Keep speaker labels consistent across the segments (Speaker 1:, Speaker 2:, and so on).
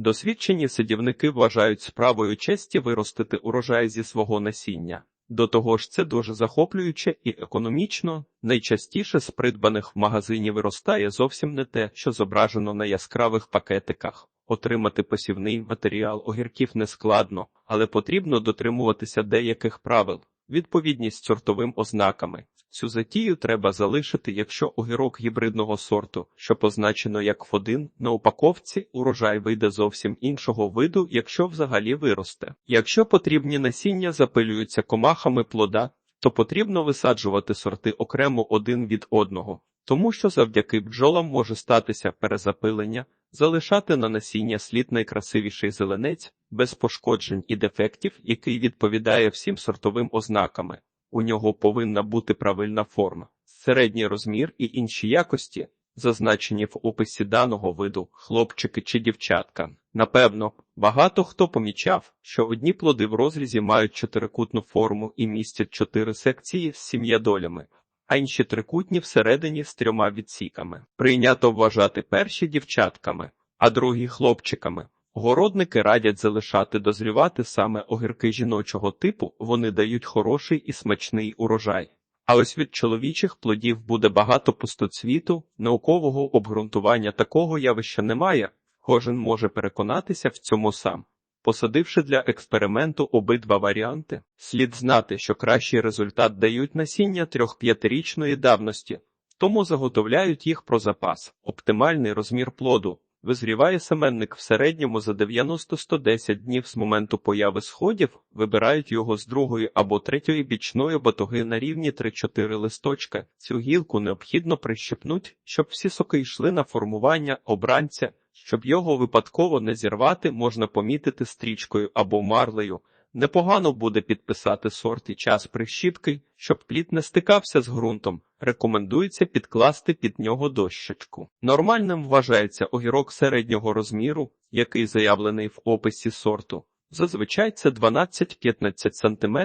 Speaker 1: Досвідчені садівники вважають справою честі виростити урожай зі свого насіння. До того ж, це дуже захоплююче і економічно. Найчастіше з придбаних в магазині виростає зовсім не те, що зображено на яскравих пакетиках. Отримати посівний матеріал огірків нескладно, але потрібно дотримуватися деяких правил. Відповідність сортовим ознаками. Цю затію треба залишити, якщо огірок гібридного сорту, що позначено як F1, на упаковці урожай вийде зовсім іншого виду, якщо взагалі виросте. Якщо потрібні насіння запилюються комахами плода, то потрібно висаджувати сорти окремо один від одного, тому що завдяки бджолам може статися перезапилення, залишати на насіння слід найкрасивіший зеленець, без пошкоджень і дефектів, який відповідає всім сортовим ознаками. У нього повинна бути правильна форма, середній розмір і інші якості, зазначені в описі даного виду, хлопчики чи дівчатка. Напевно, багато хто помічав, що одні плоди в розрізі мають чотирикутну форму і містять чотири секції з сім'я долями, а інші трикутні всередині з трьома відсіками. Прийнято вважати перші дівчатками, а другі хлопчиками. Городники радять залишати дозрівати саме огірки жіночого типу, вони дають хороший і смачний урожай. А ось від чоловічих плодів буде багато пустоцвіту, наукового обґрунтування такого явища немає, кожен може переконатися в цьому сам. Посадивши для експерименту обидва варіанти, слід знати, що кращий результат дають насіння трьох-п'ятирічної давності, тому заготовляють їх про запас, оптимальний розмір плоду. Визріває семенник в середньому за 90-110 днів з моменту появи сходів, вибирають його з другої або третьої бічної батоги на рівні 3-4 листочка. Цю гілку необхідно прищепнуть, щоб всі соки йшли на формування обранця. Щоб його випадково не зірвати, можна помітити стрічкою або марлею. Непогано буде підписати сорт і час прищіпки, щоб плід не стикався з ґрунтом. Рекомендується підкласти під нього дощечку. Нормальним вважається огірок середнього розміру, який заявлений в описі сорту. Зазвичай це 12-15 см.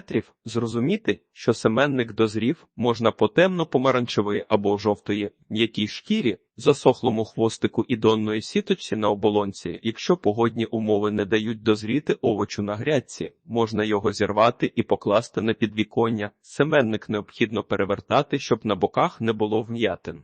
Speaker 1: Зрозуміти, що семенник дозрів можна по темно-помаранчевої або жовтої м'якій шкірі, засохлому хвостику і донної сіточці на оболонці. Якщо погодні умови не дають дозріти овочу на грядці, можна його зірвати і покласти на підвіконня. Семенник необхідно перевертати, щоб на боках не було вм'ятин.